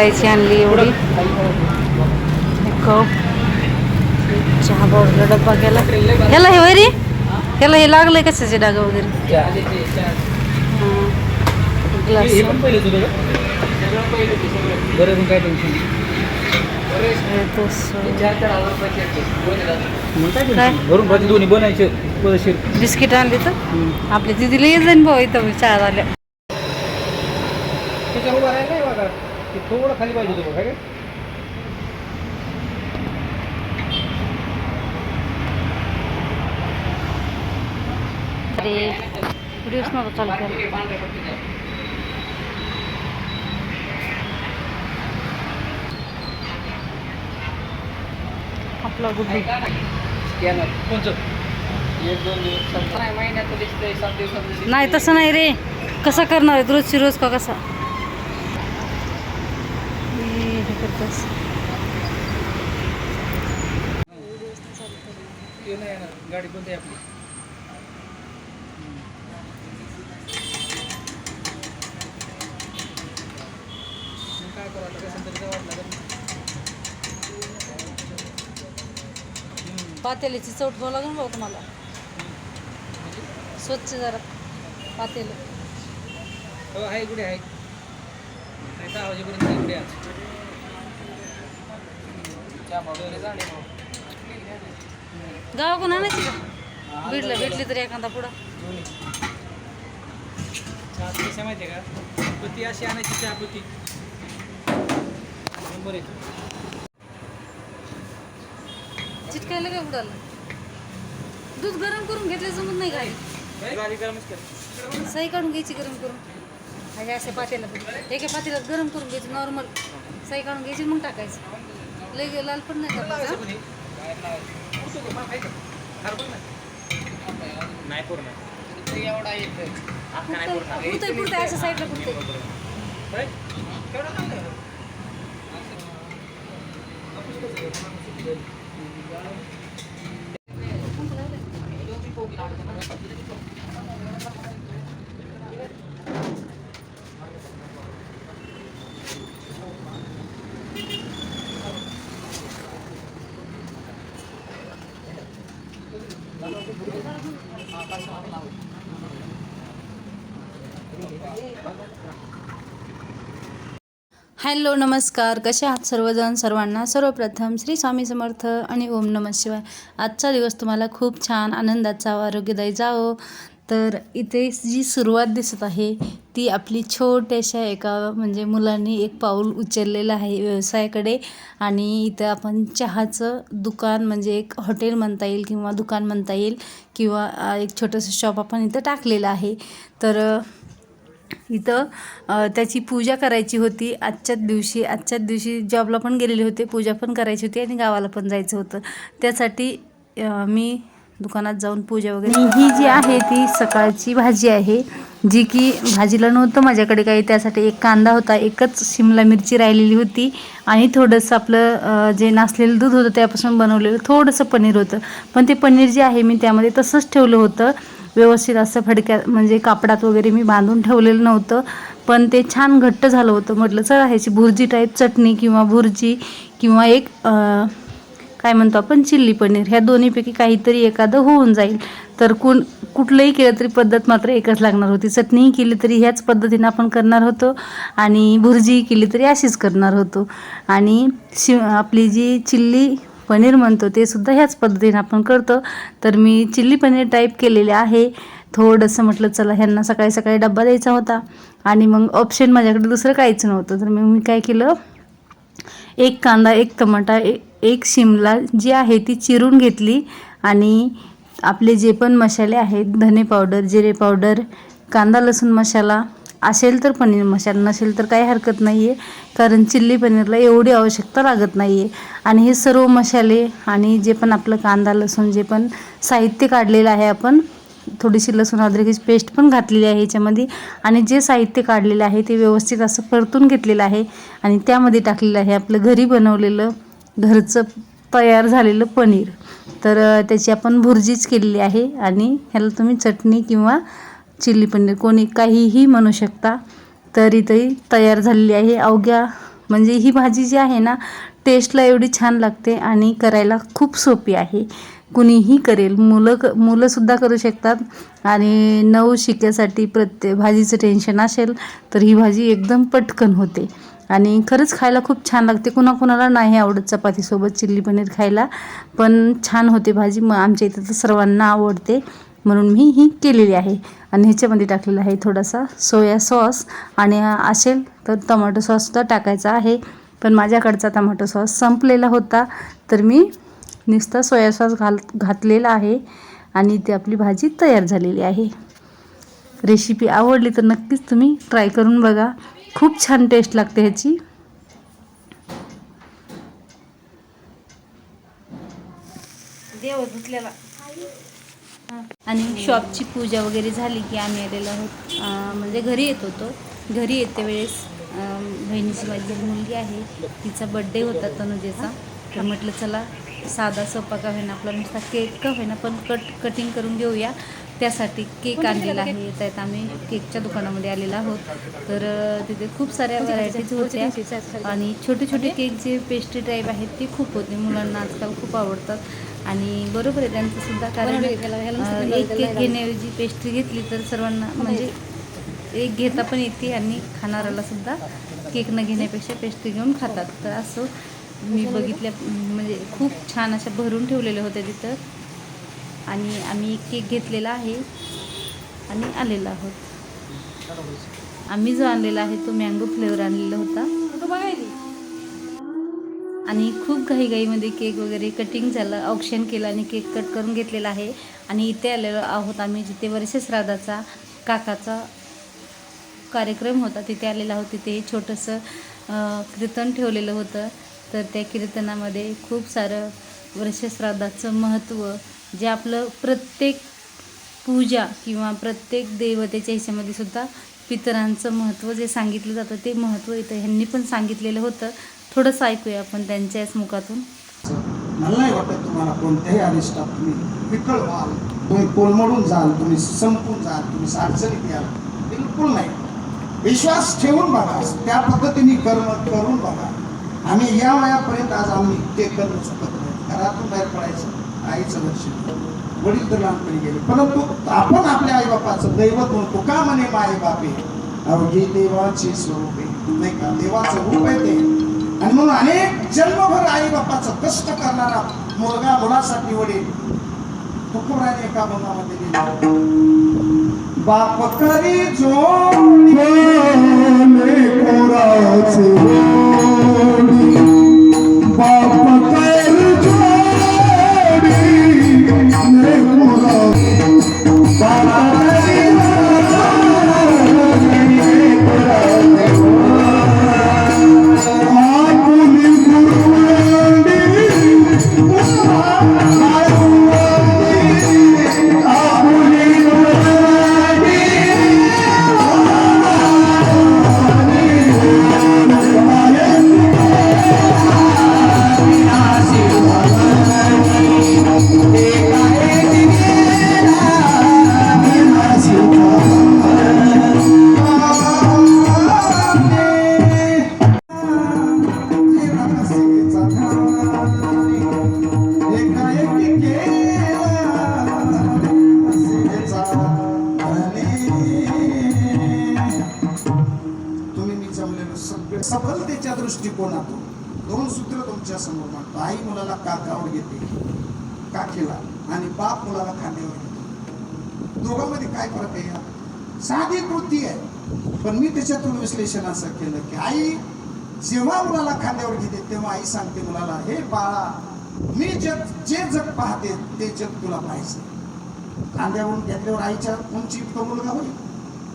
गिरायची आणली एवढी. कप चहा पावडर डब्बा केला ह्याला हे वैरी? ह्याला हे लागलंय कशाचे डाग वगैरे. ग्लास. बिस्किट आणली तर? आपल्या दिदीला ये जाईन भाऊ इथं चहा झाल्या. ते थोडं खाली पाहिजे होतं बघा अरे नव्हता चालू आपला गुड्डू कोणचं? एक दोन दिवस. नाही तसं नाही रे. कसा करणार आहे? रोजची रोज का कसा? हे हे करतोस. ते नाही येणार गाडी कोणती आहे आपली काय करावं लागेल कसं तरी जावं लागेल पातेलीची चौट घ्यावं लागेल भाऊ तुम्हाला स्वच्छ जरा पातेलं हो आहे कुठे आहे दहा वाजेपर्यंत कुठे आज. गावाकडून आणायची का भेटलं भेटली तरी एखादा पुढं. कशा माहिती आहे का? पती अशी आणायची चहा पती नंबर एक. चिटकायला काय उडालं? दूध गरम करून घेतलं जमत नाही गाडी गाडी गरमच कर सही काढून घ्यायची गरम करून. म्हणजे असे पातेला एका पातेल्यात गरम करून घ्यायची नॉर्मल सही काढून घ्यायची मग टाकायचं. लय लाल पण नाही पुरतंय पुरतंय अशा साईडला पुरतंय. हॅलो नमस्कार. कसे आहात सर्वजण? सर्वांना सर्वप्रथम श्री स्वामी समर्थ आणि ओम नमः शिवाय. आजचा दिवस तुम्हाला खूप छान आनंदाचा आरोग्यदायी जावो. तर इथे जी सुरुवात दिसत आहे ती आपली छोट्याशा एका म्हणजे मुलांनी एक पाऊल उचललेलं आहे व्यवसायाकडे. आणि इथं आपण चहाचं दुकान म्हणजे एक हॉटेल म्हणता येईल किंवा दुकान म्हणता येईल किंवा एक छोटंसं शॉप आपण इथं टाकलेलं आहे. तर इथं त्याची पूजा करायची होती. आजच्याच दिवशी आजच्याच दिवशी जॉबला पण गेलेले होते. पूजा पण करायची होती आणि गावाला पण जायचं होतं. त्यासाठी मी दुकानात जाऊन पूजा वगैरे ही जी आहे ती सकाळची भाजी आहे जी की भाजीला नव्हतं माझ्याकडे काही. त्यासाठी एक कांदा होता एकच शिमला मिरची राहिलेली होती. आणि थोडंसं आपलं जे नासलेलं दूध होतं त्यापासून बनवलेलं थोडंसं पनीर होतं. पण ते पनीर जे आहे मी त्यामध्ये तसंच ठेवलं होतं. व्यवस्थित असं फडक्यात म्हणजे कापडात वगैरे मी बांधून ठेवलेलं नव्हतं. पण ते छान घट्ट झालं होतं. म्हटलं चला ह्याची भुर्जी टाईप चटणी किंवा भुर्जी किंवा एक काय म्हणतो आपण चिल्ली पनीर ह्या दोन्हीपैकी काहीतरी एखादं होऊन जाईल. तर कोण कुठलंही केलं तरी पद्धत मात्र एकच लागणार होती. चटणीही केली तरी ह्याच पद्धतीनं आपण करणार होतो आणि भुर्जी केली तरी अशीच करणार होतो. आणि शि आपली जी चिल्ली पनीर म्हणतो ते सुद्धा ह्याच पद्धतीने आपण करतो. तर मी चिल्ली पनीर टाईप केलेले आहे. थोडंसं म्हटलं चला ह्यांना सकाळी सकाळी डब्बा द्यायचा होता. आणि मग ऑप्शन माझ्याकडे दुसरं काहीच नव्हतं. तर मग मी काय केलं एक कांदा एक टमाटा ए एक शिमला जी आहे ती चिरून घेतली. आणि आपले जे पण मसाले आहेत धने पावडर जिरे पावडर कांदा लसूण मसाला असेल तर पनीर मसाला नसेल तर काही हरकत नाही आहे कारण चिल्ली पनीरला एवढी आवश्यकता लागत नाही आहे आणि हे सर्व मसाले आणि जे पण आपलं कांदा लसूण जे पण साहित्य काढलेलं आहे आपण थोडीशी लसूण अद्रकीची पेस्ट पण घातलेली आहे याच्यामध्ये. आणि जे साहित्य काढलेलं आहे ते व्यवस्थित असं परतून घेतलेलं आहे. आणि त्यामध्ये टाकलेलं आहे आपलं घरी बनवलेलं घरचं तयार झालेलं पनीर. तर त्याची आपण भुर्जीच केलेली आहे. आणि ह्याला तुम्ही चटणी किंवा चिल्ली पनीर कोणी काहीही म्हणू शकता तरी तरी तयार झालेली आहे. अवघ्या म्हणजे ही भाजी जी आहे ना टेस्टला एवढी छान लागते आणि करायला खूप सोपी आहे. कुणीही करेल मुलं क मुलंसुद्धा करू शकतात आणि नऊ शिक्यासाठी प्रत्येक भाजीचं टेन्शन असेल तर ही भाजी एकदम पटकन होते. आणि खरंच खायला खूप छान लागते. कुणाकुणाला नाही आवडत चपातीसोबत चिल्ली पनीर खायला पण छान होते भाजी. मग आमच्या इथं तर सर्वांना आवडते. म्हणून मी ही केलेली आहे. आणि ह्याच्यामध्ये टाकलेला आहे थोडासा सोया सॉस आणि असेल तर टमाटो सॉससुद्धा टाकायचा आहे. पण माझ्याकडचा टमाटो सॉस संपलेला होता. तर मी नुसता सोया सॉस घाल घातलेला आहे आणि ती आपली भाजी तयार झालेली आहे. रेसिपी आवडली तर नक्कीच तुम्ही ट्राय करून बघा. खूप छान टेस्ट लागते ह्याची. देव धुतलेला. आणि शॉपची पूजा वगैरे झाली की आम्ही आलेलो आहोत. म्हणजे घरी येत होतो. घरी येते वेळेस बहिणीची माझी मुलगी आहे. तिचा बड्डे होता तनुजेचा. तर म्हटलं चला साधा सोपा का होईना आपला नुसता केक का होईना पण कट कटिंग करून घेऊया. त्यासाठी केक आणलेला आहे. त्यात आम्ही केकच्या दुकानामध्ये आलेलो आहोत. तर तिथे खूप साऱ्या व्हरायटीज होत्या. आणि छोटे छोटे केक जे पेस्ट्री टाईप आहेत ते खूप होते. मुलांना आजकाल खूप आवडतात. आणि बरोबर आहे त्यांचं सुद्धा कारण अं, बनवलं एक केक. घेण्याऐवजी पेस्ट्री घेतली तर सर्वांना म्हणजे एक घेता पण येते आणि खाणाऱ्याला सुद्धा केक न घेण्यापेक्षा पेस्ट्री घेऊन खातात. तर असं मी बघितल्या म्हणजे खूप छान अशा भरून ठेवलेल्या होत्या तिथं. आणि आम्ही एक केक घेतलेला आहे आणि आलेलो आहोत. आम्ही जो आणलेला आहे तो मँगो फ्लेवर आणलेला होता. आणि खूप घाईघाईमध्ये केक वगैरे कटिंग झालं ऑप्शन केलं आणि केक कट करून घेतलेला आहे. आणि इथे आलेलो आहोत आम्ही जिथे वर्षश्राद्धाचा काकाचा कार्यक्रम होता तिथे आलेला आहोत. तिथे छोटंसं कीर्तन ठेवलेलं होतं. तर त्या कीर्तनामध्ये खूप सारं वर्षश्राद्धाचं महत्त्व जे आपलं प्रत्येक पूजा किंवा प्रत्येक देवतेच्या ह्याच्यामध्ये सुद्धा पितरांचं महत्त्व जे सांगितलं जातं ते महत्त्व इथं ह्यांनी पण सांगितलेलं होतं. थोडंसं ऐकूया आपण त्यांच्याच मुखातून. मला नाही वाटत तुम्हाला कोणत्याही अनिष्टात तुम्ही विकळ व्हाल तुम्ही कोलमडून जाल तुम्ही संपून जाल तुम्ही अडचणीत याल. बिलकुल नाही. विश्वास ठेवून बघा. त्या पद्धतीने कर्म करून बघा. आम्ही या वयापर्यंत आज आम्ही ते कर्म चुकत नाही. घरातून बाहेर पडायचं आईचं लक्ष वडील तर लहानपणी गेले. परंतु आपण आपल्या आईबापाचं दैवत म्हणतो का म्हणे माई बापे अवघी देवाचे स्वरूप आहे. नाही का? देवाचं रूप आहे ते. आणि म्हणून अनेक जन्मभर आई बापाचं कष्ट करणारा मुलगा मुलासाठी वडील तुकोराने एका बंगामध्ये लिहिलं बाप करी जोडी बाप येते. काखेला काकीला आणि बाप मुलाला खांद्यावर घेतो. दोघांमध्ये काय फरक आहे? या? साधी कृती आहे. पण मी त्याच्यातून विश्लेषण असं केलं की आई जेव्हा मुलाला खांद्यावर घेते तेव्हा आई सांगते मुलाला हे बाळा मी जग जे जग पाहते ते जग तुला पाहायचं खांद्यावरून घेतल्यावर आईच्या उंची तो मुलगा होईल.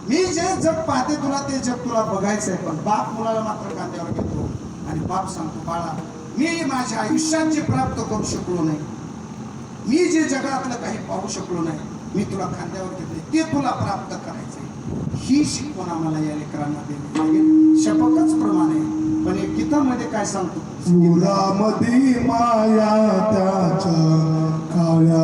मी जे जग पाहते तुला ते जग तुला बघायचं आहे पण बाप मुलाला मात्र खांद्यावर घेतो. आणि बाप सांगतो बाळा मी माझ्या आयुष्यात जे प्राप्त करू शकलो नाही मी जे जगातलं काही पाहू शकलो नाही मी तुला खांद्यावर घेतले ते तुला प्राप्त करायचंय. ही शिकवण आम्हाला या लेकरांना दिली लागेल शपथच प्रमाणे. पण एक गीतामध्ये काय सांगतो? फुलामधी माया त्याच्या काळ्या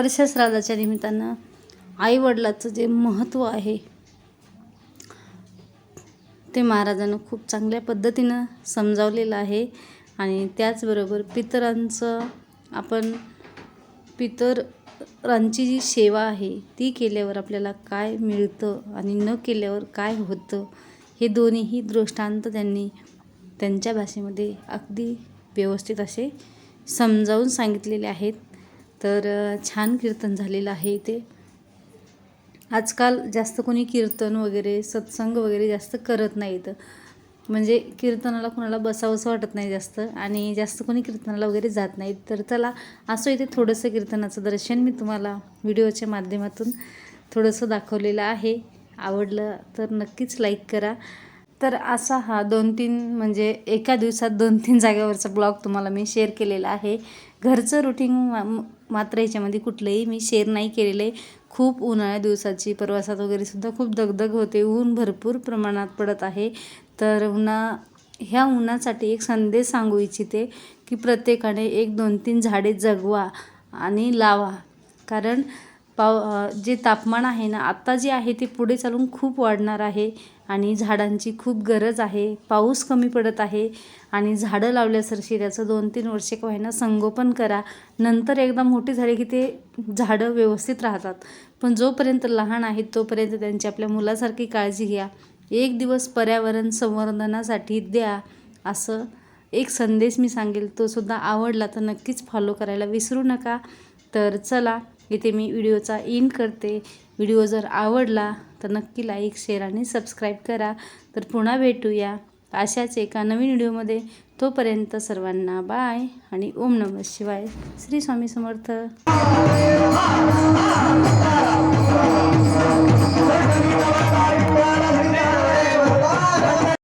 तर वर्षश्राद्धाच्या निमित्तानं आईवडिलाचं जे महत्त्व आहे ते महाराजानं खूप चांगल्या पद्धतीनं समजावलेलं आहे आणि त्याचबरोबर पितरांचं आपण पितरांची जी सेवा आहे ती केल्यावर आपल्याला काय मिळतं आणि न केल्यावर काय होतं हे दोन्हीही दृष्टांत त्यांनी त्यांच्या भाषेमध्ये अगदी व्यवस्थित असे समजावून सांगितलेले आहेत. तर छान कीर्तन झालेलं आहे इथे. आजकाल जास्त कोणी कीर्तन वगैरे सत्संग वगैरे जास्त करत नाहीत. म्हणजे कीर्तनाला कोणाला बसावंसं वाटत नाही जास्त आणि जास्त कोणी कीर्तनाला वगैरे जात नाहीत. तर चला असं इथे थोडंसं कीर्तनाचं दर्शन मी तुम्हाला व्हिडिओच्या माध्यमातून थोडंसं दाखवलेलं आहे. आवडलं तर नक्कीच लाईक करा. तर असा हा दोन तीन म्हणजे एका दिवसात दोन तीन जागेवरचा ब्लॉग तुम्हाला मी शेअर केलेला आहे. घरचं रुटीन मात्र याच्यामध्ये कुठलंही मी शेअर नाही केलेलं आहे. खूप उन्हाळ्या दिवसाची प्रवासात वगैरे सुद्धा खूप दगदग होते. ऊन भरपूर प्रमाणात पडत आहे. तर उन्हा ह्या उन्हासाठी एक संदेश सांगू इच्छिते की प्रत्येकाने एक दोन तीन झाडे जगवा आणि लावा. कारण पाव जे तापमान आहे ना आत्ता जे आहे ते पुढे चालून खूप वाढणार आहे आणि झाडांची खूप गरज आहे. पाऊस कमी पडत आहे आणि झाडं लावल्यासरशी त्याचं दोन तीन वर्षे का संगोपन करा. नंतर एकदा मोठी झाली की ते झाडं व्यवस्थित राहतात. पण जोपर्यंत लहान आहेत तोपर्यंत त्यांची आपल्या मुलासारखी काळजी घ्या. एक दिवस पर्यावरण संवर्धनासाठी द्या असं एक संदेश मी सांगेल. तो सुद्धा आवडला तर नक्कीच फॉलो करायला विसरू नका. तर चला इथे मी व्हिडिओचा इन करते. व्हिडिओ जर आवडला तर नक्की लाईक शेअर आणि सबस्क्राईब करा. तर पुन्हा भेटूया. अशाच एका नवीन व्हिडिओमध्ये. तोपर्यंत सर्वांना बाय आणि ओम नमः शिवाय. श्री स्वामी समर्थ.